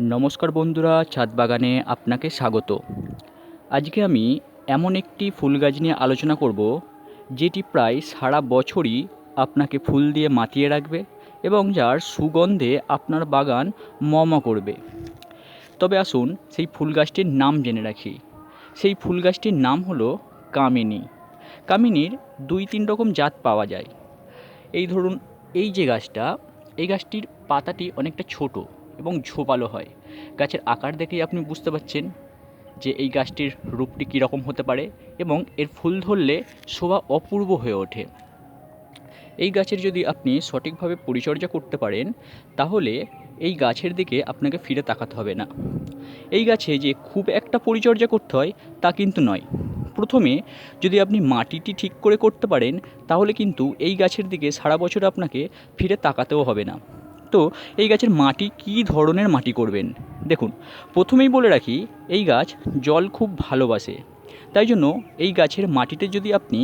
নমস্কার বন্ধুরা, ছাদ বাগানে আপনাকে স্বাগত। আজকে আমি এমন একটি ফুল গাছ নিয়ে আলোচনা করব, যেটি প্রায় সারা বছরই আপনাকে ফুল দিয়ে মাতিয়ে রাখবে এবং যার সুগন্ধে আপনার বাগান মম করবে। তবে আসুন সেই ফুল গাছটির নাম জেনে রাখি। সেই ফুল গাছটির নাম হলো কামিনী। কামিনীর দুই তিন রকম জাত পাওয়া যায়। এই ধরুন, এই যে গাছটা, এই গাছটির পাতাটি অনেকটা ছোট। এবং ঝোপালো হয়। গাছের আকার দেখেই আপনি বুঝতে পারছেন যে এই গাছটির রূপটি কীরকম হতে পারে এবং এর ফুল ধরলে শোভা অপূর্ব হয়ে ওঠে। এই গাছের যদি আপনি সঠিকভাবে পরিচর্যা করতে পারেন, তাহলে এই গাছের দিকে আপনাকে ফিরে তাকাতে হবে না। এই গাছে যে খুব একটা পরিচর্যা করতে হয়, তা কিন্তু নয়। প্রথমে যদি আপনি মাটিটি ঠিক করে করতে পারেন, তাহলে কিন্তু এই গাছের দিকে সারা বছর আপনাকে ফিরে তাকাতেও হবে না। তো এই গাছের মাটি কী ধরনের মাটি করবেন? দেখুন, প্রথমেই বলে রাখি, এই গাছ জল খুব ভালোবাসে। তাই জন্য এই গাছের মাটিতে যদি আপনি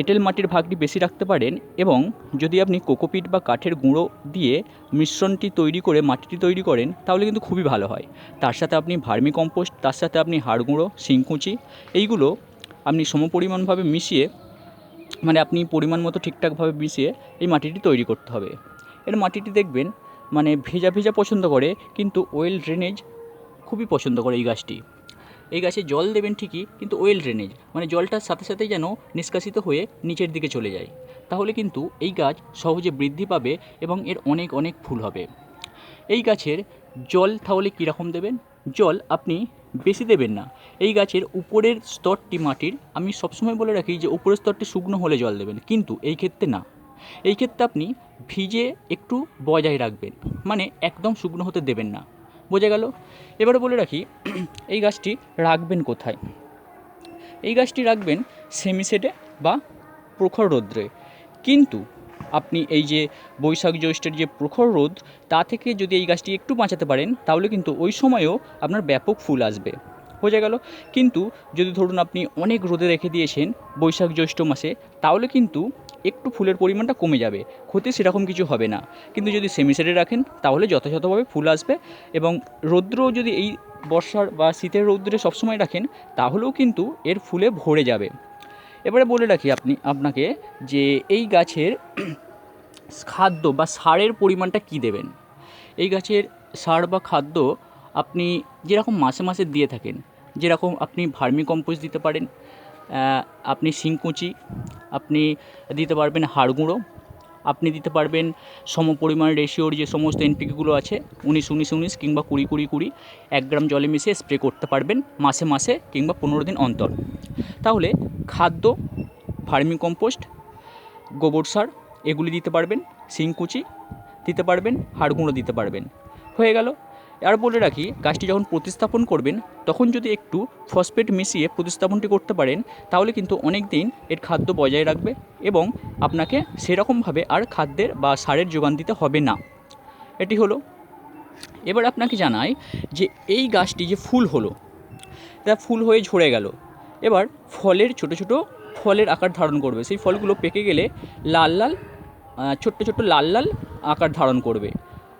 এঁটেল মাটির ভাগটি বেশি রাখতে পারেন এবং যদি আপনি কোকোপিট বা কাঠের গুঁড়ো দিয়ে মিশ্রণটি তৈরি করে মাটিটি তৈরি করেন, তাহলে কিন্তু খুবই ভালো হয়। তার সাথে আপনি ভার্মি কম্পোস্ট তার সাথে আপনি হাড় গুঁড়ো, শিংকুচি, এইগুলো আপনি সমপরিমাণভাবে মিশিয়ে মানে আপনি পরিমাণ মতো ঠিকঠাকভাবে মিশিয়ে এই মাটিটি তৈরি করতে হবে। এর মাটিটি দেখবেন মানে ভেজা ভেজা পছন্দ করে, কিন্তু ওয়েল ড্রেনেজ খুবই পছন্দ করে এই গাছটি। এই গাছে জল দেবেন ঠিকই, কিন্তু ওয়েল ড্রেনেজ মানে জলটার সাথে সাথেই যেন নিষ্কাশিত হয়ে নিচের দিকে চলে যায়। তাহলে কিন্তু এই গাছ সহজে বৃদ্ধি পাবে এবং এর অনেক অনেক ফুল হবে। এই গাছের জল তাহলে কীরকম দেবেন? জল আপনি বেশি দেবেন না। এই গাছের উপরের স্তরটি মাটির, আমি সবসময় বলে রাখি যে উপরের স্তরটি শুকনো হলে জল দেবেন, কিন্তু এই ক্ষেত্রে না। এই ক্ষেত্রে আপনি ভিজে একটু বজায় রাখবেন মানে একদম শুকনো হতে দেবেন না। বোঝা গেল? এবারে বলে রাখি, এই গাছটি রাখবেন কোথায়? এই গাছটি রাখবেন সেমি শেডে বা প্রখর রৌদ্রে। কিন্তু আপনি এই যে বৈশাখ জ্যৈষ্ঠের যে প্রখর রোদ, তা থেকে যদি এই গাছটি একটু বাঁচাতে পারেন, তাহলে কিন্তু ওই সময়েও আপনার ব্যাপক ফুল আসবে। বোঝা গেল? কিন্তু যদি ধরুন আপনি অনেক রোদে রেখে দিয়েছেন বৈশাখ জ্যৈষ্ঠ মাসে, তাহলে কিন্তু একটু ফুলের পরিমাণটা কমে যাবে, ক্ষতি সেরকম কিছু হবে না। কিন্তু যদি সেমি রাখেন, তাহলে যথাযথভাবে ফুল আসবে এবং রৌদ্র যদি এই বর্ষার বা শীতের রৌদ্রে সবসময় রাখেন, তাহলেও কিন্তু এর ফুলে ভরে যাবে। এবারে বলে রাখি আপনি, আপনাকে যে এই গাছের খাদ্য বা সারের পরিমাণটা কী দেবেন। এই গাছের সার বা খাদ্য আপনি যেরকম মাসে মাসে দিয়ে থাকেন, যেরকম আপনি ভার্মি কম্পোস্ট দিতে পারেন আপনি শিংকুচি আপনি দিতে পারবেন হাড় গুঁড়ো, আপনি দিতে পারবেন সম পরিমাণ রেশিওর যে সমস্ত এনপিকেগুলো আছে, উনিশ উনিশ উনিশ কিংবা কুড়ি কুড়ি কুড়ি, এক গ্রাম জলে মিশিয়ে স্প্রে করতে পারবেন মাসে মাসে কিংবা পনেরো দিন অন্তর। তাহলে খাদ্য ভার্মি কম্পোস্ট, গোবর সার, এগুলি দিতে পারবেন, শিংকুচি দিতে পারবেন, হাড় গুঁড়ো দিতে পারবেন। হয়ে গেল। আর বলে রাখি, গাছটি যখন প্রতিস্থাপন করবেন, তখন যদি একটু ফসফেট মিশিয়ে প্রতিস্থাপনটি করতে পারেন, তাহলে কিন্তু অনেক দিন এর খাদ্য বজায় রাখবে এবং আপনাকে সেরকমভাবে আর খাদ্যের বা সারের যোগান দিতে হবে না। এটি হলো। এবার আপনাকে জানাই যে এই গাছটি যে ফুল হলো তা ফুল হয়ে ঝরে গেল। এবার ফলের ছোট ছোট ফলের আকার ধারণ করবে। সেই ফলগুলো পেকে গেলে লাল লাল ছোট্ট ছোট্ট লাল লাল আকার ধারণ করবে।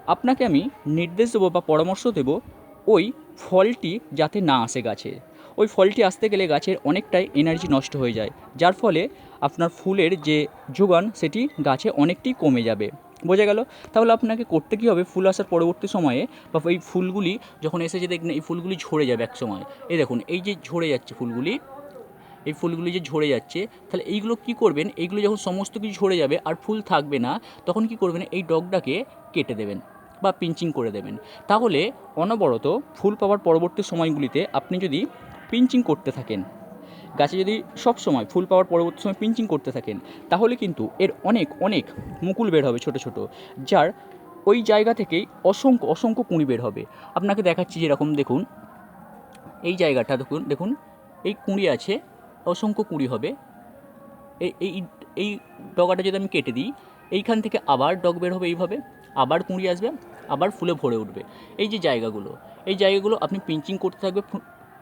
আপনাকে আমি নির্দেশ দেবো বা পরামর্শ দেব ওই ফলটি যাতে না আসে গাছে। ওই ফলটি আসতে গেলে গাছের অনেকটাই এনার্জি নষ্ট হয়ে যায়। যার ফলে আপনার ফুলের যে যোগান, সেটি গাছে অনেকটাই কমে যাবে। বোঝা গেল? তাহলে আপনাকে করতে কী হবে? ফুল আসার পরবর্তী সময়ে বা এই ফুলগুলি যখন এসেছে দেখবেন, এই ফুলগুলি ঝরে যাবে এক সময় এই দেখুন, এই যে ঝরে যাচ্ছে ফুলগুলি এই ফুলগুলি যে ঝরে যাচ্ছে, তাহলে এইগুলো কি করবেন? এইগুলো যখন সমস্ত কিছু ঝরে যাবে আর ফুল থাকবে না, তখন কি করবেন? এই ডগটাকে কেটে দেবেন বা পিঞ্চিং করে দেবেন। তাহলে অনবরত ফুল পাওয়ার পরবর্তী সময়গুলিতে আপনি যদি পিঞ্চিং করতে থাকেন, গাছে যদি সব সময় ফুল পাওয়ার পরবর্তী সময় পিঞ্চিং করতে থাকেন, তাহলে কিন্তু এর অনেক অনেক মুকুল বের হবে ছোট ছোট, যার ওই জায়গা থেকেই অসংখ্য অসংখ্য কুঁড়ি বের হবে। আপনাকে দেখাচ্ছি যেরকম, দেখুন, এই জায়গাটা, দেখুন দেখুন, এই কুঁড়ি আছে অসংখ্য কুঁড়ি হবে। এই এই এই ডগাটা যদি আমি কেটে দিই, এইখান থেকে আবার ডগ বের হবে এইভাবে, আবার কুঁড়ি আসবে, আবার ফুলে ভরে উঠবে। এই যে জায়গাগুলো, এই জায়গাগুলো আপনি পিঞ্চিং করতে থাকবে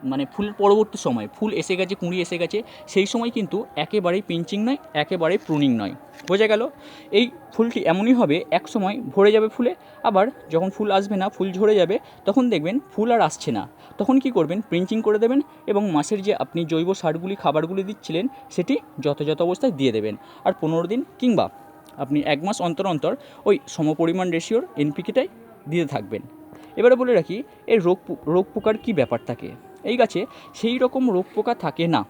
মানে ফুল পরবর্তী সময়, ফুল এসে গেছে, কুঁড়ি এসে গেছে, সেই সময় কিন্তু একেবারেই পিঞ্চিং নয়, একেবারেই প্রুনিং নয়। বোঝা গেল? এই ফুলটি এমনই হবে, এক সময় ভরে যাবে ফুলে, আবার যখন ফুল আসবে না, ফুল ঝরে যাবে, তখন দেখবেন ফুল আর আসছে না। তখন কি করবেন? প্রিঞ্চিং করে দেবেন এবং মাসের যে আপনি জৈব সারগুলি, খাবারগুলি দিচ্ছিলেন, সেটি যথাযথ অবস্থায় দিয়ে দেবেন। আর পনেরো দিন কিংবা আপনি এক মাস অন্তর অন্তর ওই সমপরিমাণ রেশিওর এনপিকেটাই দিতে থাকবেন। এবারে বলে রাখি, এর রোগ রোগ পোকার কী ব্যাপার থাকে? এই গাছে সেই রকম রোগ পোকা থাকে না।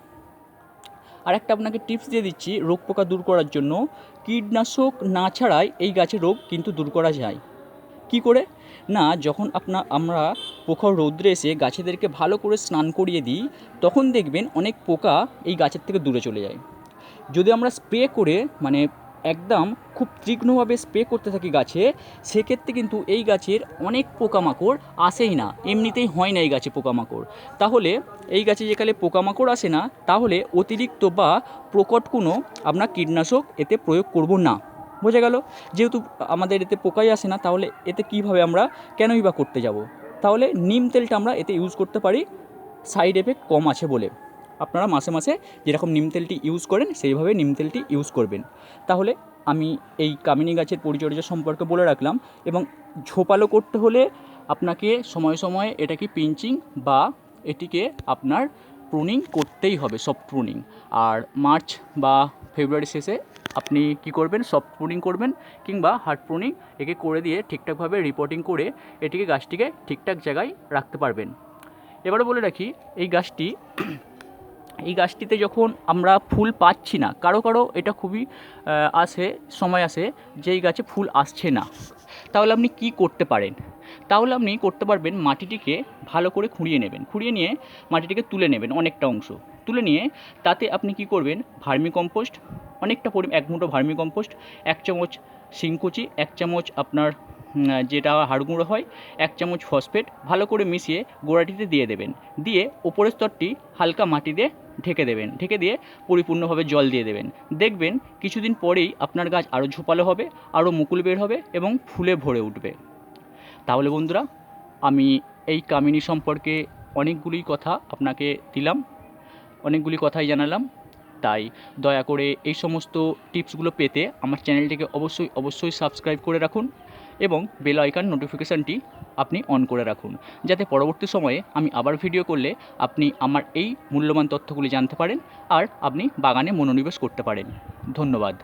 আর একটা আপনাকে টিপস দিয়ে দিচ্ছি রোগ পোকা দূর করার জন্য। কীটনাশক না ছাড়াই এই গাছে রোগ কিন্তু দূর করা যায়। কি করে? না, যখন আপনার আমরা পোখর রৌদ্রে এসে গাছেদেরকে ভালো করে স্নান করিয়ে দিই, তখন দেখবেন অনেক পোকা এই গাছের থেকে দূরে চলে যায়। যদি আমরা স্প্রে করে মানে একদম খুব তীক্ষ্ণভাবে স্প্রে করতে থাকি গাছে, সেক্ষেত্রে কিন্তু এই গাছের অনেক পোকামাকড় আসেই না। এমনিতেই হয় না এই গাছে পোকামাকড়। তাহলে এই গাছে যেকালে পোকামাকড় আসে না, তাহলে অতিরিক্ত বা প্রকট কোনো আমরা কীটনাশক এতে প্রয়োগ করব না। বোঝা গেল? যেহেতু আমাদের এতে পোকাই আসে না, তাহলে এতে কীভাবে আমরা কেনই বা করতে যাব? তাহলে নিম তেলটা আমরা এতে ইউজ করতে পারি। সাইড এফেক্ট কম আছে বলে। আপনারা মাসে মাসে যেরকম নিম তেলটি ইউজ করেন, সেইভাবে নিম তেলটি ইউজ করবেন। তাহলে আমি এই কামিনী গাছের পরিচর্যা সম্পর্কে বলে রাখলাম এবং ঝোপালো করতে হলে আপনাকে সময় সময় এটাকে পিঞ্চিং বা এটিকে আপনার প্রুনিং করতেই হবে সফট প্রুনিং আর মার্চ বা ফেব্রুয়ারি শেষে আপনি কি করবেন সফট প্রুনিং করবেন কিংবা হার্ড প্রুনিং একে করে দিয়ে ঠিকঠাকভাবে রিপোর্টিং করে এটিকে গাছটিকে ঠিকঠাক জায়গায় রাখতে পারবেন। এবারে বলে রাখি, এই গাছটি এই গাছটিতে যখন আমরা ফুল পাচ্ছি না, কারও কারও এটা খুবই আসে, সময় আসে যে এই গাছে ফুল আসছে না। তাহলে আপনি কি করতে পারেন? তাহলে আপনি করতে পারবেন মাটিটিকে ভালো করে খুঁড়িয়ে নেবেন। খুঁড়িয়ে নিয়ে মাটিটিকে তুলে নেবেন অনেকটা অংশ। তুলে নিয়ে তাতে আপনি কি করবেন? ভার্মি কম্পোস্ট অনেকটা পরি, এক মুঠো ভার্মি কম্পোস্ট এক চামচ শিংকুচি, এক চামচ আপনার যেটা হাড় গুঁড়ো হয়, এক চামচ ফসফেট ভালো করে মিশিয়ে গোড়াটিতে দিয়ে দেবেন। দিয়ে ওপরের স্তরটি হালকা মাটি দিয়ে ঢেকে দেবেন। ঢেকে দিয়ে পরিপূর্ণভাবে জল দিয়ে দেবেন। দেখবেন কিছুদিন পরেই আপনার গাছ আরও ঝোপালো হবে আরও মুকুল বের হবে এবং ফুলে ভরে উঠবে। তাহলে বন্ধুরা, আমি এই কামিনী সম্পর্কে অনেকগুলি কথা আপনাকে দিলাম, অনেকগুলি কথাই জানালাম। তাই দয়া করে এই সমস্ত টিপসগুলো পেতে আমার চ্যানেলটিকে অবশ্যই অবশ্যই সাবস্ক্রাইব করে রাখুন এবং বেল আইকন নোটিফিকেশানটি আপনি অন করে রাখুন যাতে পরবর্তী সময়ে আমি আবার ভিডিও করলে আপনি আমার এই মূল্যবান তথ্যগুলি জানতে পারেন আর আপনি বাগানে মনোনিবেশ করতে পারেন। ধন্যবাদ।